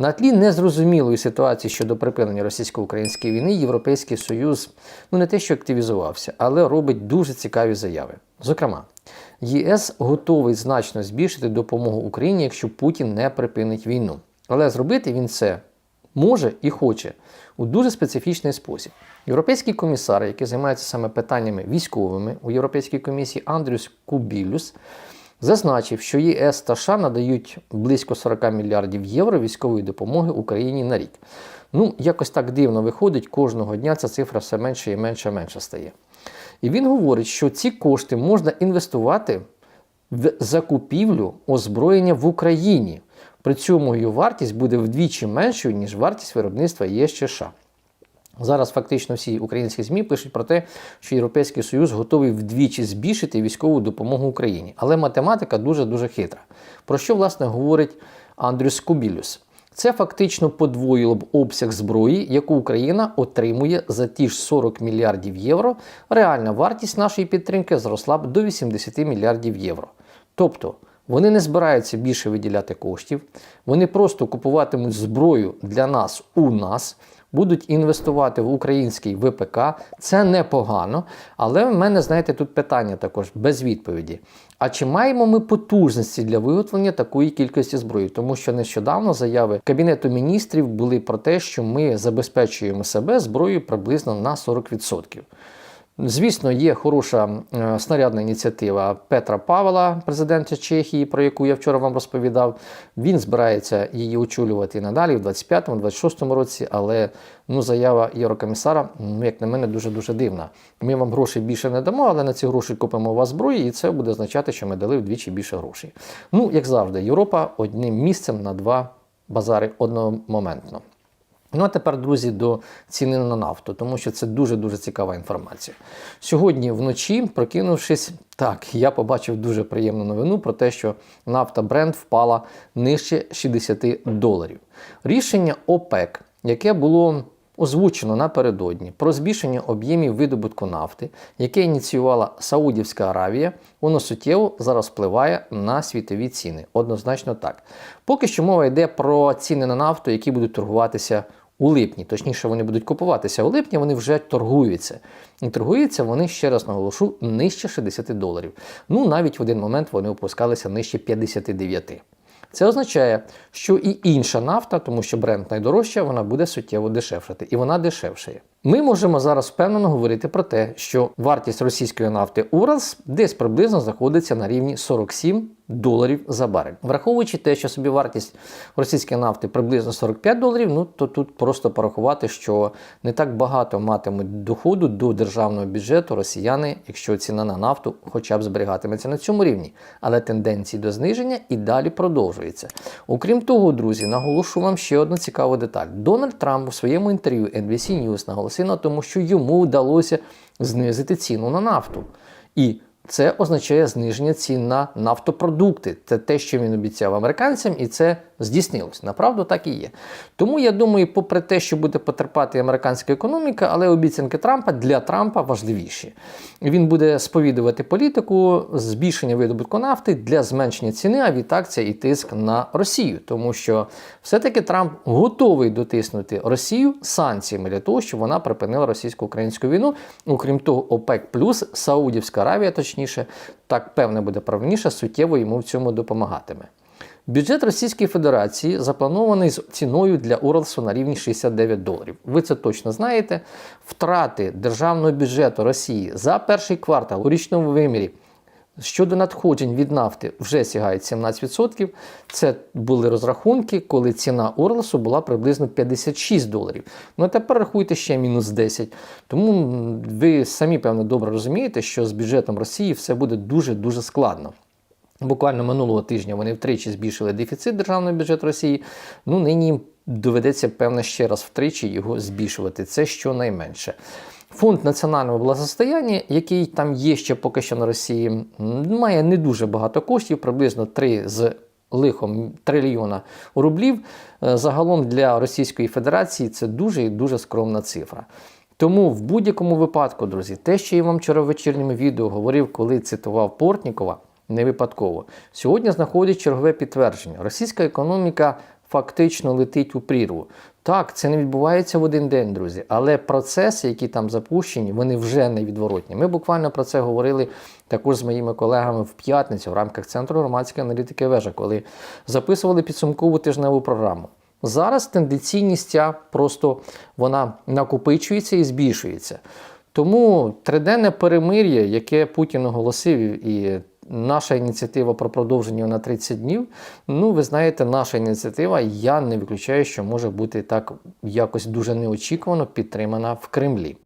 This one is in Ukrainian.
На тлі незрозумілої ситуації щодо припинення російсько-української війни Європейський Союз ну не те, що активізувався, але робить дуже цікаві заяви. Зокрема, ЄС готовий значно збільшити допомогу Україні, якщо Путін не припинить війну. Але зробити він це може і хоче у дуже специфічний спосіб. Європейський комісар, який займається саме питаннями військовими у Європейській комісії Андрюс Кубілюс, зазначив, що ЄС та США надають близько 40 мільярдів євро військової допомоги Україні на рік. Ну, якось так дивно виходить, кожного дня ця цифра все менше і менше менше стає. І він говорить, що ці кошти можна інвестувати в закупівлю озброєння в Україні. При цьому її вартість буде вдвічі меншою, ніж вартість виробництва ЄС чи США. Зараз фактично всі українські ЗМІ пишуть про те, що Європейський Союз готовий вдвічі збільшити військову допомогу Україні. Але математика дуже-дуже хитра. Про що, власне, говорить Андрюс Кубілюс? Це фактично подвоїло б обсяг зброї, яку Україна отримує за ті ж 40 мільярдів євро. Реальна вартість нашої підтримки зросла б до 80 мільярдів євро. Тобто вони не збираються більше виділяти коштів, вони просто купуватимуть зброю для нас у нас. Будуть інвестувати в український ВПК, це непогано. Але в мене, знаєте, тут питання також без відповіді. А чи маємо ми потужності для виготовлення такої кількості зброї? Тому що нещодавно заяви Кабінету міністрів були про те, що ми забезпечуємо себе зброєю приблизно на 40%. Звісно, є хороша е, снарядна ініціатива Петра Павла, президента Чехії, про яку я вчора вам розповідав. Він збирається її очолювати надалі в 25-26 році, але ну, заява єврокомісара, ну, як на мене, дуже-дуже дивна. Ми вам грошей більше не дамо, але на ці гроші купимо у вас зброї, і це буде означати, що ми дали вдвічі більше грошей. Ну, як завжди, Європа одним місцем на два базари одномоментно. Ну а тепер, друзі, до ціни на нафту, тому що це дуже-дуже цікава інформація. Сьогодні вночі, прокинувшись, так, я побачив дуже приємну новину про те, що нафта Brent впала нижче 60 доларів. Рішення ОПЕК, яке було озвучено напередодні про збільшення об'ємів видобутку нафти, яке ініціювала Саудівська Аравія, воно суттєво зараз впливає на світові ціни. Однозначно так. Поки що мова йде про ціни на нафту, які будуть торгуватися у липні. Точніше, вони будуть купуватися у липні, вони вже торгуються. І торгуються вони, ще раз наголошу, нижче 60 доларів. Ну, навіть в один момент вони опускалися нижче 59. Це означає, що і інша нафта, тому що бренд найдорожча, вона буде суттєво дешевшати, і вона дешевшає. Ми можемо зараз впевнено говорити про те, що вартість російської нафти Уралс десь приблизно знаходиться на рівні 47 доларів за барель. Враховуючи те, що собі вартість російської нафти приблизно 45 доларів, ну то тут просто порахувати, що не так багато матимуть доходу до державного бюджету росіяни, якщо ціна на нафту хоча б зберігатиметься на цьому рівні. Але тенденції до зниження і далі продовжуються. Окрім того, друзі, наголошу вам ще одну цікаву деталь. Дональд Трамп у своєму інтерв'ю NBC News наголосив на тому, що йому вдалося знизити ціну на нафту. І це означає зниження цін на нафтопродукти. Це те, що він обіцяв американцям, і це здійснилось. Направду так і є. Тому я думаю, попри те, що буде потерпати американська економіка, але обіцянки Трампа для Трампа важливіші. Він буде сповідувати політику збільшення видобутку нафти для зменшення ціни, а відтак це і тиск на Росію, тому що все-таки Трамп готовий дотиснути Росію санкціями для того, щоб вона припинила російсько-українську війну. Окрім того, ОПЕК плюс Саудівська Аравія, точніше, так певне буде правильніше, суттєво йому в цьому допомагатиме. Бюджет Російської Федерації запланований з ціною для Уралсу на рівні 69 доларів. Ви це точно знаєте. Втрати державного бюджету Росії за перший квартал у річному вимірі щодо надходжень від нафти вже сягають 17%. Це були розрахунки, коли ціна Уралсу була приблизно 56 доларів. Ну а тепер рахуйте ще мінус 10. Тому ви самі, певно, добре розумієте, що з бюджетом Росії все буде дуже-дуже складно. Буквально минулого тижня вони втричі збільшили дефіцит державного бюджету Росії. Ну, нині їм доведеться, певно, ще раз втричі його збільшувати. Це щонайменше. Фонд національного благосостояння, який там є ще поки що на Росії, має не дуже багато коштів, приблизно 3 з лихом трильйона рублів. Е, Загалом для Російської Федерації це дуже і дуже скромна цифра. Тому в будь-якому випадку, друзі, те, що я вам вчора в вечірньому відео говорив, коли цитував Портнікова, не випадково. Сьогодні знаходить чергове підтвердження. Російська економіка фактично летить у прірву. Так, це не відбувається в один день, друзі, але процеси, які там запущені, вони вже невідворотні. Ми буквально про це говорили також з моїми колегами в п'ятницю в рамках Центру громадської аналітики вежа, коли записували підсумкову тижневу програму. Зараз тенденційність просто вона накопичується і збільшується. Тому триденне перемир'я, яке Путін оголосив, і наша ініціатива про продовження на 30 днів. Ну, ви знаєте, наша ініціатива, я не виключаю, що може бути так якось дуже неочікувано підтримана в Кремлі.